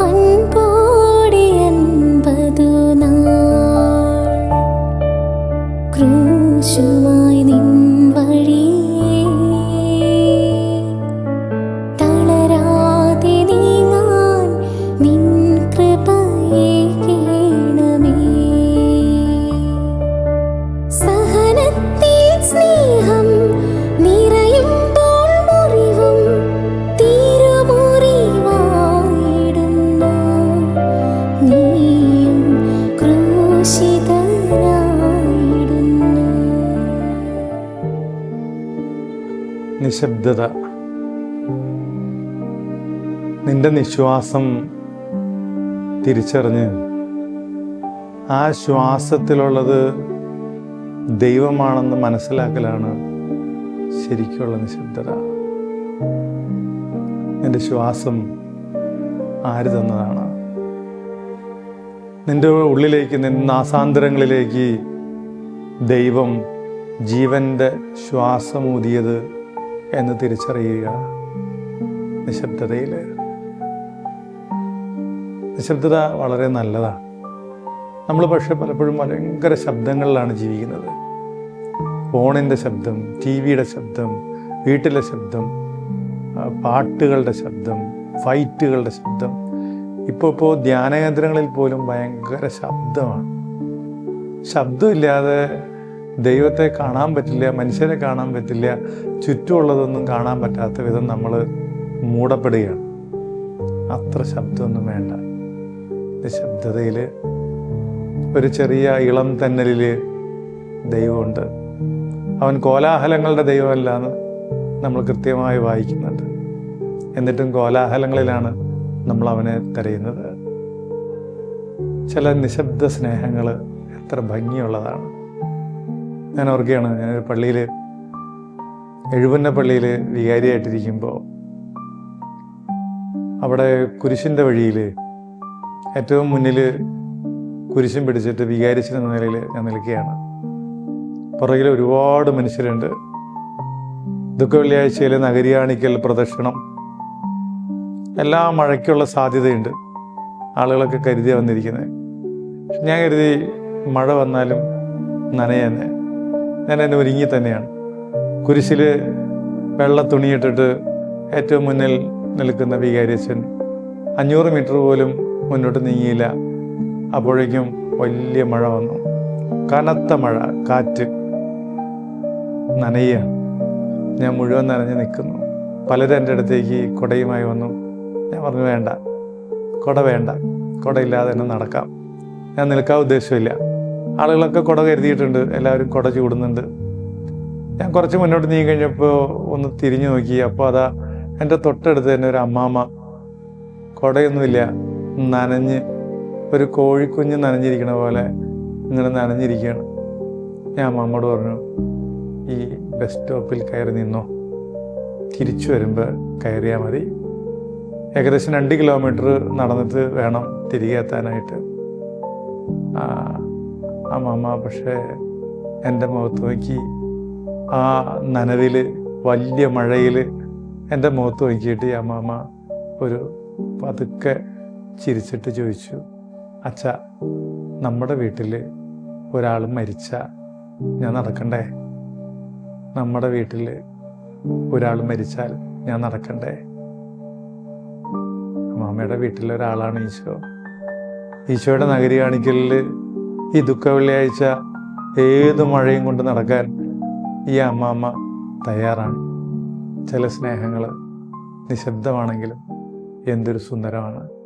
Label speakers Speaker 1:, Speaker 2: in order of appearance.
Speaker 1: അൻപോടെ അൻപതു നാൾ ക്രൂശുമായി
Speaker 2: നിശബ്ദത. നിന്റെ നിശ്വാസം തിരിച്ചറിഞ്ഞ് ആ ശ്വാസത്തിലുള്ളത് ദൈവമാണെന്ന് മനസ്സിലാക്കലാണ് ശരിക്കുള്ള നിശബ്ദത. നിന്റെ ശ്വാസം ആര് തന്നതാണ്? നിന്റെ ഉള്ളിലേക്ക് നിന്റെ നാസാന്തരങ്ങളിലേക്ക് ദൈവം ജീവന്റെ ശ്വാസമൂതിയത് എന്ന് തിരിച്ചറിയുക. നിശബ്ദതയിൽ നിശബ്ദത വളരെ നല്ലതാണ്. നമ്മൾ പക്ഷെ പലപ്പോഴും ഭയങ്കര ശബ്ദങ്ങളിലാണ് ജീവിക്കുന്നത്. ഫോണിന്റെ ശബ്ദം ടി വിയുടെ ശബ്ദം വീട്ടിലെ ശബ്ദം പാട്ടുകളുടെ ശബ്ദം ഫൈറ്റുകളുടെ ശബ്ദം. ഇപ്പോൾ ഇപ്പോൾ ധ്യാനകേന്ദ്രങ്ങളിൽ പോലും ഭയങ്കര ശബ്ദമാണ്. ശബ്ദമില്ലാതെ ദൈവത്തെ കാണാൻ പറ്റില്ല മനുഷ്യരെ കാണാൻ പറ്റില്ല ചുറ്റുമുള്ളതൊന്നും കാണാൻ പറ്റാത്ത വിധം നമ്മൾ മൂടപ്പെടുകയാണ്. അത്ര ശബ്ദമൊന്നും വേണ്ട. നിശബ്ദതയിൽ ഒരു ചെറിയ ഇളം തന്നലിൽ ദൈവമുണ്ട്. അവൻ കോലാഹലങ്ങളുടെ ദൈവമല്ല എന്ന് നമ്മൾ കൃത്യമായി വായിക്കുന്നുണ്ട്. എന്നിട്ടും കോലാഹലങ്ങളിലാണ് നമ്മൾ അവനെ തിരയുന്നത് ചില നിശബ്ദ സ്നേഹങ്ങൾ എത്ര ഭംഗിയുള്ളതാണ്. ഞാൻ ഓർക്കുകയാണ് ഞാനൊരു പള്ളിയിൽ എഴുപന്ന പള്ളിയിൽ വികാരിയായിട്ടിരിക്കുമ്പോൾ അവിടെ കുരിശിന്റെ വഴിയിൽ ഏറ്റവും മുന്നിൽ കുരിശും പിടിച്ചിട്ട് വികാരിച്ചൻ എന്ന നിലയിൽ ഞാൻ നിൽക്കുകയാണ്. പുറകിൽ ഒരുപാട് മനുഷ്യരുണ്ട്. ദുഃഖ വെള്ളിയാഴ്ചയിൽ നഗരിയാണിക്കൽ പ്രദക്ഷിണം. എല്ലാ മഴയ്ക്കുള്ള സാധ്യതയുണ്ട്. ആളുകളൊക്കെ കരുതി വന്നിരിക്കുന്നത് ഞാൻ കരുതി മഴ വന്നാലും നനയന്നെ. ഞാൻ എന്നെ ഒരുങ്ങി തന്നെയാണ്. കുരിശിൽ വെള്ള തുണിയിട്ടിട്ട് ഏറ്റവും മുന്നിൽ നിൽക്കുന്ന വികാരിച്ചൻ അഞ്ഞൂറ് മീറ്റർ പോലും മുന്നോട്ട് നീങ്ങിയില്ല. അപ്പോഴേക്കും വലിയ മഴ വന്നു. കനത്ത മഴ കാറ്റ്. നനയ ഞാൻ മുഴുവൻ നനഞ്ഞ് നിൽക്കുന്നു. പലരും എന്റെ അടുത്തേക്ക് കുടയുമായി വന്നു. ഞാൻ പറഞ്ഞു വേണ്ട. കുട വേണ്ട. കുടയില്ലാതെ തന്നെ നടക്കാം. ഞാൻ നിൽക്കാൻ ഉദ്ദേശമില്ല. ആളുകളൊക്കെ കുട കരുതിയിട്ടുണ്ട്. എല്ലാവരും കുട ചൂടുന്നുണ്ട്. ഞാൻ കുറച്ച് മുന്നോട്ട് നീങ്ങി കഴിഞ്ഞപ്പോൾ ഒന്ന് തിരിഞ്ഞു നോക്കി. അപ്പോൾ അതാ എന്റെ തൊട്ടടുത്ത് തന്നെ ഒരു അമ്മാമ്മ കുടയൊന്നുമില്ല. നനഞ്ഞ് ഒരു കോഴിക്കുഞ്ഞ് നനഞ്ഞിരിക്കണ പോലെ ഇങ്ങനെ നനഞ്ഞിരിക്കുകയാണ്. ഞാൻ അമ്മമ്മോട് പറഞ്ഞു ഈ ബസ് സ്റ്റോപ്പിൽ കയറി നിന്നോ? തിരിച്ചു വരുമ്പോൾ കയറിയാൽ മതി. ഏകദേശം രണ്ട് കിലോമീറ്റർ നടന്നിട്ട് വേണം തിരികെ എത്താനായിട്ട്. ആ മാമ പക്ഷേ എന്റെ മുഖത്ത് നോക്കി ആ നനവിൽ വലിയ മഴയിൽ എന്റെ മുഖത്ത് നോക്കിയിട്ട് ആ മാമ ഒരു പതുക്കെ ചിരിച്ചിട്ട് ചോദിച്ചു അച്ഛ നമ്മുടെ വീട്ടിൽ ഒരാൾ മരിച്ച ഞാൻ നടക്കണ്ടേ? നമ്മുടെ വീട്ടിൽ ഒരാൾ മരിച്ചാൽ ഞാൻ നടക്കണ്ടേ? മാമയുടെ വീട്ടിലെ ഒരാളാണ് ഈശോ. ഈശോയുടെ നഗരി കാണിക്കലിൽ ഈ ദുഃഖ വെള്ളിയാഴ്ച ഏത് മഴയും കൊണ്ട് നടക്കാൻ ഈ അമ്മാമ്മ തയ്യാറാണ്. ചില സ്നേഹങ്ങൾ നിശബ്ദമാണെങ്കിലും എന്തൊരു സുന്ദരമാണ്.